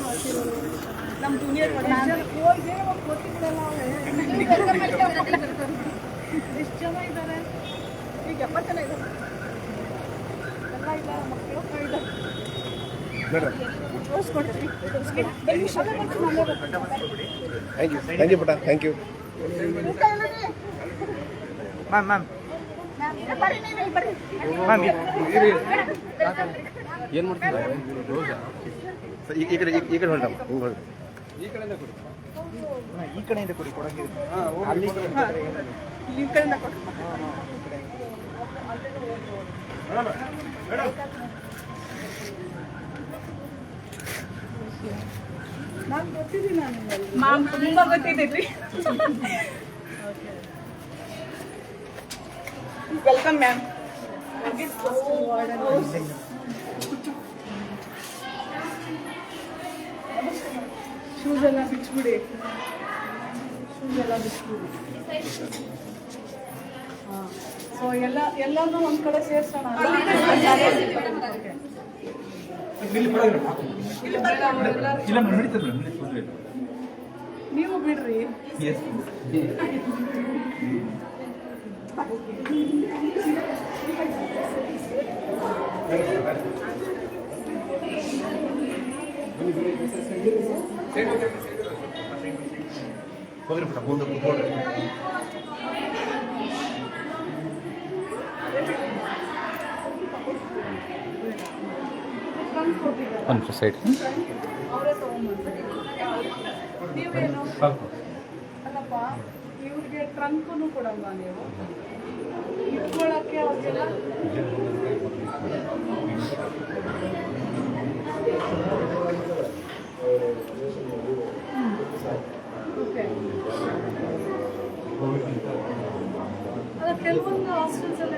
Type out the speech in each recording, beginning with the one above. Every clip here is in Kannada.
ಮಾಡ್ತಿರೋರು ನಮ್ಮ ಜೂನಿಯರ್ ಎಷ್ಟು ಜನ ಇದ್ದಾರೆ? ಈಗ ಎಪ್ಪತ್ತು ಜನ ಇದ್ದಾರೆ. ಎಲ್ಲ ಇಲ್ಲ ಮಕ್ಕಳು. ಥ್ಯಾಂಕ್ ಯು ಥ್ಯಾಂಕ್ ಯು ಪುಟ thank you? Ma'am ma'am ma'am, ಏನು ಮಾಡ್ತಿದ್ದಾರೆ ಈ ಈ ಕಡೆ ಈ- ಕಡೆಯಿಂದ ಕೊಡಿ. ಈ. ನಾನ್ ತುಂಬಾ ವೆಲ್ಕಮ್ ಮ್ಯಾಮ್ ಶೂಸ್ ಎಲ್ಲ ಬಿಚ್ಬಿಡಿ. ಶೂಸ್ ಎಲ್ಲ ಬಿಚ್ಬಿಡಿ. ಸೊ ಎಲ್ಲ ಎಲ್ಲಾನು ಒಂದ್ ಕಡೆ ಸೇರ್ಸೋಣ ನೀವು ಬಿಡ್ರಿ. ಹೋಗ್ರಿ ಪುಟ ಮುಂದೆ ಕೂತ್ಕೊಳ್ರಿ ಒಂದು ಸೈಡ್. ಅವರೇ ತಗೊಂಡ್ಬಂದ್ಬಿಡಿ. ನೀವೇನು ಇವ್ರಿಗೆ ಟ್ರಂಕನು ಕೊಡಲ್ವ ನೀವು? ಇಟ್ಕೊಳ್ಳೋಕ್ಕೆ ಅವ್ರಿಗೆಲ್ಲ? ಓಕೆ ಅಲ್ಲ ಕೆಲವೊಂದು ಹಾಸ್ಟೆಲ್ಸಲ್ಲೆಲ್ಲ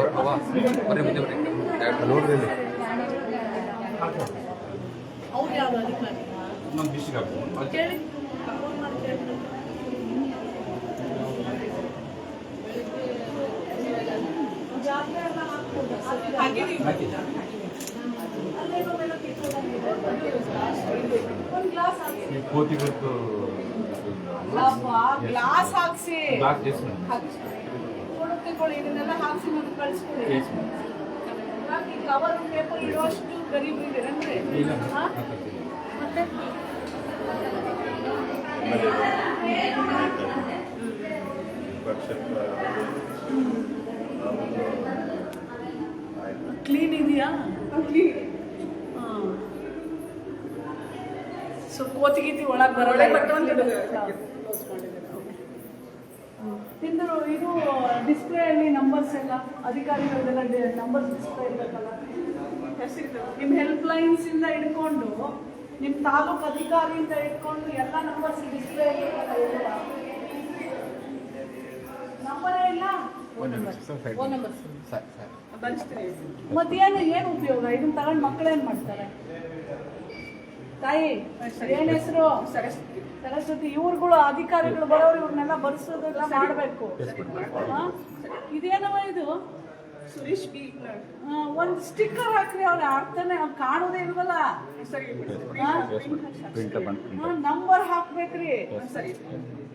ಹಾಕ್ಬೋದಾ? ಅಲ್ಲೇನೋ ಏನೋ ಕಿತ್ಕೊಂಡಂಗಿದೆ. ಒಂದ್ ಗ್ಲಾಸ್ ಹಾಕ್ಸಿ. ಈ ಕೋತಿಗಳದ್ದು ಅಪ್ಪ, ಗ್ಲಾಸ್ ಟೆಸ್ಟ್ ಇದನ್ನೆಲ್ಲ ಹಾಕ್ಸಿ ಮತ್ತೆ ಕಳಿಸ್ಕೊಡಿ ಈ ಕವರ್ ಪೇಪರ್ ಇಡುವಷ್ಟು ಗರೀಬ್ ಇದೆ ಅಂದ್ರೆ? ಹಾ? ಮತ್ತೆ? ಕ್ಲೀನ್ ಇದೆಯಾ? ಕ್ಲೀನ್ ಸೊ ಕೋತಿ ಗೀತಿ ಒಳಗೆ ಕ್ಲೋಸ್ ನಿಂದು ಇದು ಡಿಸ್ಪ್ಲೇ ಅಲ್ಲಿ ನಂಬರ್ಸ್ ಎಲ್ಲ ಅಧಿಕಾರಿಗಳದೆಲ್ಲ ನಂಬರ್ಸ್ ಡಿಸ್ಪ್ಲೇ ಇರಬೇಕಲ್ಲ ನಿಮ್ಮ ಹೆಲ್ಪ್ ಲೈನ್ಸ್ ಇಂದ ಹಿಡ್ಕೊಂಡು ನಿಮ್ಮ ತಾಲೂಕು ಅಧಿಕಾರಿಯಿಂದ ಇಟ್ಕೊಂಡು ಎಲ್ಲ ನಂಬರ್ಸ್ ಡಿಸ್ಪ್ಲೇ ಇರಬೇಕಲ್ಲ ನಂಬರೇ ಇಲ್ಲ? ಮತ್ತೇನು ಏನು ಉಪಯೋಗ? ಇದನ್ನ ತಗೊಂಡು ಮಕ್ಕಳೇನ್ ಮಾಡ್ತಾರೆ? ತಾಯಿ ಏನ್ ಹೆಸರು? ಸರಸ್ವತಿ ಇವ್ರುಗಳು ಅಧಿಕಾರಿಗಳು ಬರೋರು ಇವ್ರನ್ನೆಲ್ಲ ಬರ್ಸೋದೆಲ್ಲ ಮಾಡಬೇಕು. ಇದೇನವ ಇದು? ಸುರೇಶ್ ಒಂದು ಸ್ಟಿಕ್ಕರ್ ಹಾಕ್ರಿ ಅವ್ರ ಅರ್ಥನೇ ಅವ್ರು ಕಾಣೋದೇ ಇಲ್ವಲ್ಲ? ನಂಬರ್ ಹಾಕ್ಬೇಕ್ರಿ.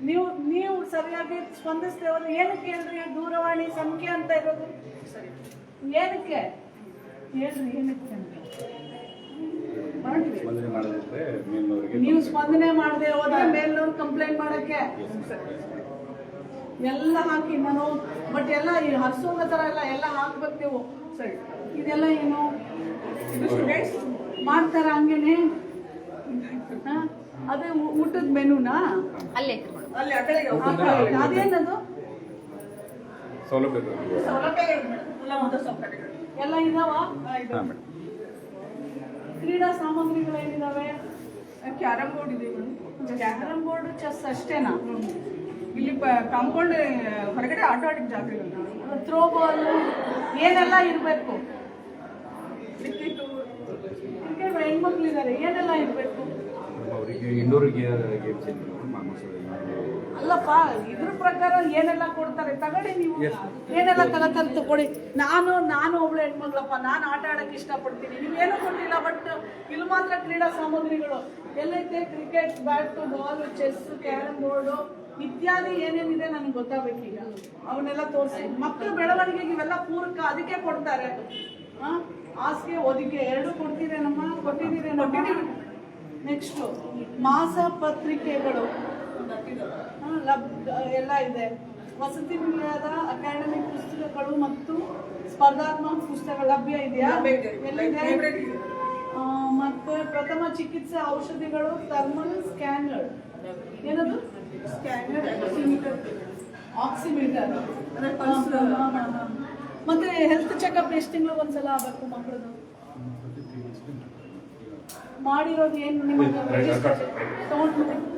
ನೀವು ನೀವು ಸರಿಯಾಗಿ ಸ್ಪಂದಿಸ್ದೆ ಹೋದ್ರೆ ಏನಕ್ಕೆ ಹೇಳ್ರಿ? ದೂರವಾಣಿ ಸಂಖ್ಯೆ ಅಂತ ಇರೋದು? ಏನಕ್ಕೆ? ಹೇಳ್ರಿ ಏನಕ್ಕೆ ಅಂತ. ನೀವು ಸ್ಪಂದನೆ ಮಾಡದೆ ಹೋದ್ರೆ ಮೇಲ್ನವ್ರು ಕಂಪ್ಲೇಂಟ್ ಮಾಡಕ್ಕೆ. ಎಲ್ಲ ಹಾಕಿ ನಾನು ಬಟ್ ಎಲ್ಲ ಈ ಹರ್ಸೋಗ ತರ ಎಲ್ಲ ಎಲ್ಲ ಹಾಕ್ಬೇಕು ನೀವು. ಸರಿ ಇದೆಲ್ಲ ಏನು ಮಾಡ್ತಾರ ಹಂಗೇನೆ? ಹಾ? ಅದೇ ಊಟದ ಮೆನುನಾ? ಅಲ್ಲೇ. ಅದೇನದು? ಸೌಲಭ್ಯಗಳು ಸೌಲಭ್ಯ ಇದೆ ಮೇಡಮ್. ಮೂಲಭೂತ ಸೌಕರ್ಯಗಳು. ಎಲ್ಲ ಇದಾವ? ಕ್ರೀಡಾ ಸಾಮಗ್ರಿಗಳೇನಿದಾವೆ? ಕ್ಯಾರಮ್ ಬೋರ್ಡ್ ಇದೆ ಕ್ಯಾರಮ್ ಬೋರ್ಡ್ ಚೆಸ್ ಅಷ್ಟೇನಾ? ಇಲ್ಲಿ ಕಾಂಪೌಂಡ್ ಹೊರಗಡೆ ಆಟ ಆಡಿದ ಜಾಗ ಥ್ರೋ ಬಾಲ್ ಏನೆಲ್ಲ ಇರಬೇಕು? ಕ್ರಿಕೆಟ್ ಹೆಣ್ಮಕ್ಳಿದ್ದಾರೆ ಏನೆಲ್ಲ ಇರಬೇಕು? ಮಾಮೂಲು ಅಲ್ಲಪ್ಪ ಇದ್ರ ಪ್ರಕಾರ ಏನೆಲ್ಲ ಕೊಡ್ತಾರೆ? ತಗೊಳ್ಳಿ ನೀವು. ಏನೆಲ್ಲ ತಗೋತಾರೆ ತಗೊಳ್ಳಿ. ನಾನು ನಾನು ಒಬ್ಳು ಹೆಣ್ಮಗ್ಳಪ್ಪ ನಾನು ಆಟ ಆಡಕ್ಕೆ ಇಷ್ಟಪಡ್ತೀನಿ. ನೀವೇನು ಕೊಟ್ಟಿಲ್ಲ ಬಟ್ ಇಲ್ಲಿ ಮಾತ್ರ ಕ್ರೀಡಾ ಸಾಮಗ್ರಿಗಳು. ಎಲ್ಲೈತೆ? Cricket bat ball chess carrom board ಇತ್ಯಾದಿ ಏನೇನಿದೆ ನನಗೆ ಗೊತ್ತಾಗಬೇಕೀಗ. ಅವನ್ನೆಲ್ಲ ತೋರಿಸಿ. ಮಕ್ಕಳ ಬೆಳವಣಿಗೆಗೆ ಇವೆಲ್ಲ ಪೂರಕ ಅದಕ್ಕೆ ಕೊಡ್ತಾರೆ. ಆ? ಹಾಸಿಗೆ ಒದಿಗೆ ಎರಡು ಕೊಡ್ತೀರೇನಮ್ಮ? ಕೊಟ್ಟಿದ್ದೀರೇನಮ್ಮ? ನೆಕ್ಸ್ಟು ಮಾಸ ಪತ್ರಿಕೆಗಳು. ಲಬ್ ಎಲ್ಲ ಇದೆ. ವಸತಿ ನಿಲಯದ ಅಕಾಡೆಮಿಕ್ ಪುಸ್ತಕಗಳು ಮತ್ತು ಸ್ಪರ್ಧಾತ್ಮಕ ಪುಸ್ತಕಗಳು ಲಭ್ಯ ಇದೆಯಾ? ಎಲ್ಲಿದೆ ಮತ್ತೆ ಪ್ರಥಮ ಚಿಕಿತ್ಸೆ ಔಷಧಿಗಳು ಥರ್ಮಲ್ ಸ್ಕ್ಯಾನರ್ ಏನದು? ಸ್ಕ್ಯಾನರ್ ಆಕ್ಸಿಮೀಟರ್ ಮತ್ತೆ ಹೆಲ್ತ್ ಚೆಕಪ್ ಎಷ್ಟು ತಿಂಗಳು ಒಂದ್ಸಲ ಆಗಬೇಕು ಮಕ್ಕಳದು ಮಾಡಿರೋದು ಏನು ನಿಮಗೆ ಸೌಂಡ್ ತಗೊಂಡು